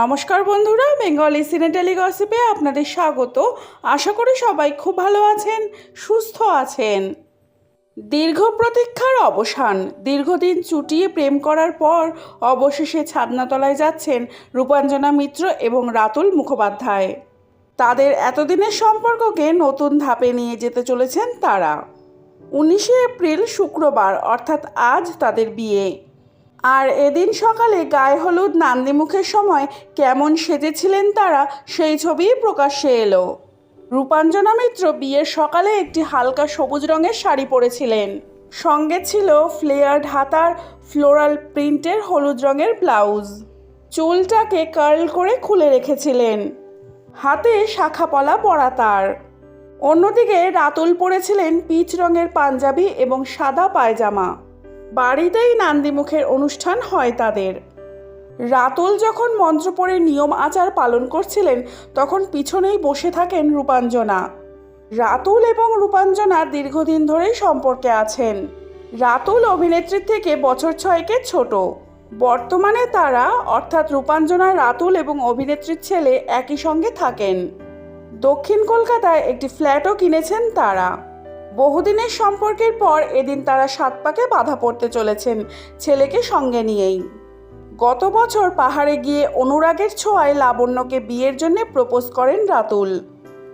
নমস্কার বন্ধুরা, বেঙ্গলি সিনেটালি গসিপে আপনাদের স্বাগত। আশা করি সবাই খুব ভালো আছেন, সুস্থ আছেন। দীর্ঘ প্রতীক্ষার অবসান, দীর্ঘদিন চুটিয়ে প্রেম করার পর অবশেষে ছাদনাতলায় যাচ্ছেন রূপাঞ্জনা মিত্র এবং রাতুল মুখোপাধ্যায়। তাদের এতদিনের সম্পর্ককে নতুন ধাপে নিয়ে যেতে চলেছেন তারা। উনিশে এপ্রিল শুক্রবার, অর্থাৎ আজ তাদের বিয়ে। আর এদিন সকালে গায়ে হলুদ নান্দিমুখের সময় কেমন সেজেছিলেন তারা, সেই ছবিই প্রকাশ্যে এলো। রূপাঞ্জনা মিত্র বিয়ের সকালে একটি হালকা সবুজ রঙের শাড়ি পরেছিলেন। সঙ্গে ছিল ফ্লেয়ার্ড হাতার ফ্লোরাল প্রিন্টের হলুদ রঙের ব্লাউজ। চুলটাকে কার্ল করে খুলে রেখেছিলেন। হাতে শাখাপলা পরা তার। অন্যদিকে রাতুল পরেছিলেন পিচ রঙের পাঞ্জাবি এবং সাদা পায়জামা। বাড়িতেই নান্দিমুখের অনুষ্ঠান হয় তাদের। রাতুল যখন মন্ত্র পড়ে নিয়ম আচার পালন করছিলেন, তখন পিছনেই বসে থাকেন রূপাঞ্জনা। রাতুল এবং রূপাঞ্জনা দীর্ঘদিন ধরেই সম্পর্কে আছেন। রাতুল অভিনেত্রীর থেকে বছর ছয়েকের ছোট। বর্তমানে তারা, অর্থাৎ রূপাঞ্জনা, রাতুল এবং অভিনেত্রীর ছেলে একই সঙ্গে থাকেন। দক্ষিণ কলকাতায় একটি ফ্ল্যাটও কিনেছেন তারা। বহুদিনের সম্পর্কের পর এদিন তারা সাত পাকে বাধা পড়তে চলেছেন ছেলেকে সঙ্গে নিয়েই। গত বছর পাহাড়ে গিয়ে অনুরাগের ছোঁয়ায় লাবণ্যকে বিয়ের জন্য প্রপোজ করেন রাতুল।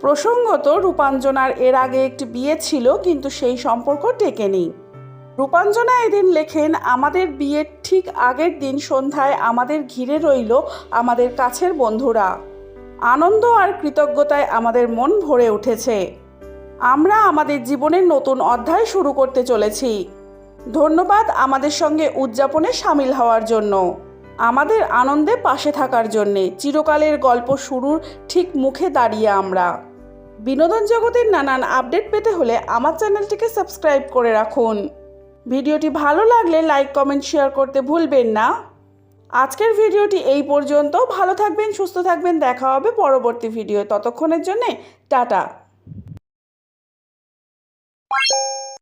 প্রসঙ্গত, রূপাঞ্জনার এর আগে একটি বিয়ে ছিল, কিন্তু সেই সম্পর্ক টেকেনি। রূপাঞ্জনা এদিন লেখেন, আমাদের বিয়ের ঠিক আগের দিন সন্ধ্যায় আমাদের ঘিরে রইল আমাদের কাছের বন্ধুরা। আনন্দ আর কৃতজ্ঞতায় আমাদের মন ভরে উঠেছে। আমরা আমাদের জীবনের নতুন অধ্যায় শুরু করতে চলেছি। ধন্যবাদ আমাদের সঙ্গে উদযাপনে সামিল হওয়ার জন্য। আমাদের আনন্দে পাশে থাকার জন্যে চিরকালের গল্প শুরুর ঠিক মুখে দাঁড়িয়ে আমরা। বিনোদন জগতের নানান আপডেট পেতে হলে আমার চ্যানেলটিকে সাবস্ক্রাইব করে রাখুন। ভিডিওটি ভালো লাগলে লাইক, কমেন্ট, শেয়ার করতে ভুলবেন না। আজকের ভিডিওটি এই পর্যন্ত। ভালো থাকবেন, সুস্থ থাকবেন। দেখা হবে পরবর্তী ভিডিও ততক্ষণের জন্যে টাটা। you